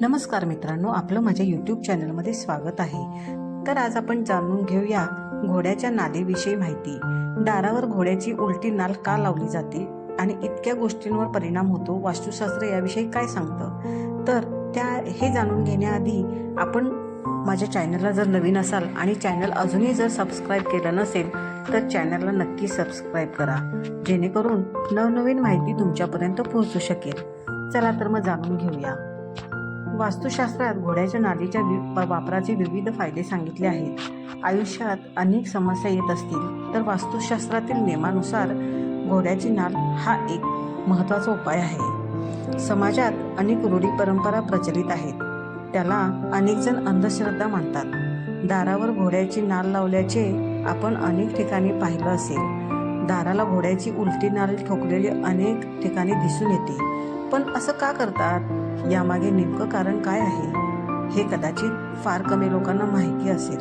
नमस्कार मित्रांनो आपलं माझ्या यूट्यूब चॅनलमध्ये स्वागत आहे. तर आज आपण जाणून घेऊया घोड्याच्या नादेविषयी माहिती. दारावर घोड्याची उलटी नाल का लावली जाते आणि इतक्या गोष्टींवर परिणाम होतो वास्तुशास्त्र याविषयी काय सांगतं? तर त्या हे जाणून घेण्याआधी आपण माझ्या चॅनलला जर नवीन असाल आणि चॅनल अजूनही जर सबस्क्राईब केलं नसेल तर चॅनलला नक्की सबस्क्राईब करा. जेणेकरून नवनवीन माहिती तुमच्यापर्यंत पोहोचू शकेल. चला तर मग जाणून घेऊया. वास्तुशास्त्रात घोड्याच्या नालीच्या वि- वापराचे विविध फायदे सांगितले आहेत. आयुष्यात अनेक समस्या येत असतील तर वास्तुशास्त्रातील नियमानुसार घोड्याची नाल हा एक महत्त्वाचा उपाय आहे. समाजात अनेक रूढी परंपरा प्रचलित आहेत. त्याला अनेकजण अंधश्रद्धा मानतात. दारावर घोड्याची नाल लावल्याचे आपण अनेक ठिकाणी पाहिलं असेल. दाराला घोड्याची उलटी नाल ठोकलेली अनेक ठिकाणी दिसून येते. पण असं का करतात? यामागे नेमकं कारण काय आहे? हे कदाचित फार कमी लोकांना माहिती असेल.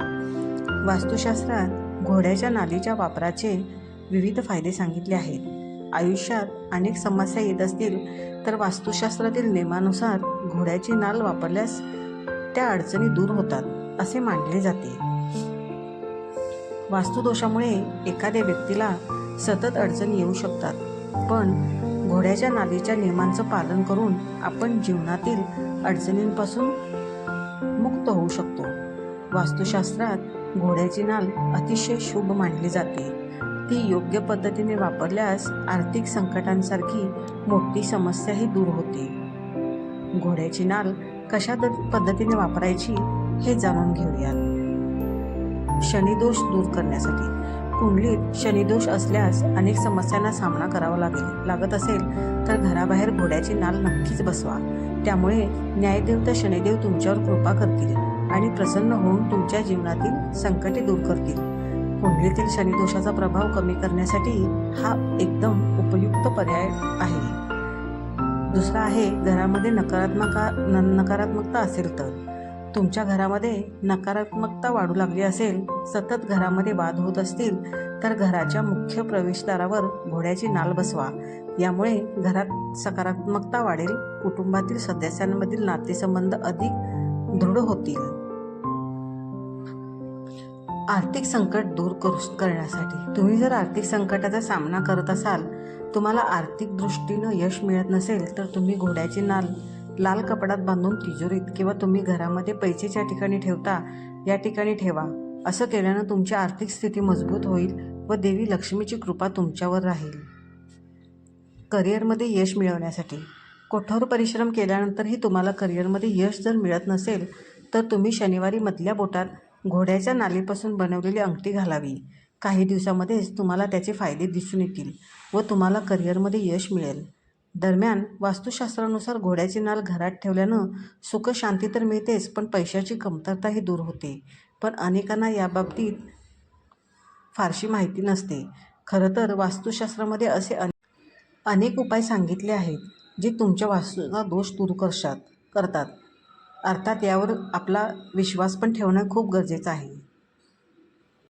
वास्तुशास्त्रात घोड्याच्या नालीच्या वापराचे विविध फायदे सांगितले आहेत. आयुष्यात अनेक समस्या येत असतील तर वास्तुशास्त्रातील नियमानुसार घोड्याची नाल वापरल्यास त्या अडचणी दूर होतात असे मानले जाते. वास्तुदोषामुळे एखाद्या व्यक्तीला सतत अडचणी येऊ शकतात. पण घोड्याच्या नालीच्या नियमांचं पालन करून आपण जीवनातील अडचणींपासून मुक्त होऊ शकतो. वास्तुशास्त्रात घोड्याची नाल अतिशय शुभ मानली जाते. ती योग्य पद्धतीने वापरल्यास आर्थिक संकटांसारखी मोठी समस्याही दूर होते. घोड्याची नाल कशा पद्धतीने वापरायची हे जाणून घेऊयात. शनिदोष दूर करण्यासाठी. कुंडलीत शनिदोष असल्यास अनेक समस्यांना सामना करावा लागेल लागत असेल तर घराबाहेर घोड्याची नाल नक्कीच बसवा. त्यामुळे न्यायदेवता शनिदेव तुमच्यावर कृपा करतील आणि प्रसन्न होऊन तुमच्या जीवनातील संकटे दूर करतील. कुंडलीतील शनिदोषाचा प्रभाव कमी करण्यासाठी हा एकदम उपयुक्त पर्याय आहे. दुसरा आहे घरामध्ये नकारात्मक न नकारात्मकता असेल तर. तुमच्या घरामध्ये नकारात्मकता वाढू लागली असेल सतत घरामध्ये वाद होत असतील तर घराच्या मुख्य प्रवेशद्वारावर घोड्याची नाल बसवा. यामुळे घरात सकारात्मकता वाढेल कुटुंबातील सदस्यांमधील नातेसंबंध अधिक दृढ होतील. आर्थिक संकट दूर करू करण्यासाठी तुम्ही जर आर्थिक संकटाचा सामना करत असाल तुम्हाला आर्थिक दृष्टीनं यश मिळत नसेल तर तुम्ही घोड्याची नाल लाल कपड्यात बांधून तिजोरीत किंवा तुम्ही घरामध्ये पैसे ज्या ठिकाणी ठेवता या ठिकाणी ठेवा. असं केल्यानं तुमची आर्थिक स्थिती मजबूत होईल व देवी लक्ष्मीची कृपा तुमच्यावर राहील. करिअरमध्ये यश मिळवण्यासाठी. कठोर परिश्रम केल्यानंतरही तुम्हाला करिअरमध्ये यश जर मिळत नसेल तर तुम्ही शनिवारी मधल्या बोटात घोड्याच्या नालीपासून बनवलेली अंगठी घालावी. काही दिवसामध्येच तुम्हाला त्याचे फायदे दिसून येतील व तुम्हाला करिअरमध्ये यश मिळेल. दरम्यान वास्तुशास्त्रानुसार घोड्याची नाल घरात ठेवल्यानं सुख शांती तर मिळतेच पण पैशाची कमतरताही दूर होते. पण अनेकांना याबाबतीत फारशी माहिती नसते. खरं तर वास्तुशास्त्रामध्ये असे अने अनेक उपाय सांगितले आहेत जे तुमच्या वास्तूचा दोष दूर करशात करतात. अर्थात यावर आपला विश्वास पण ठेवणं खूप गरजेचं आहे.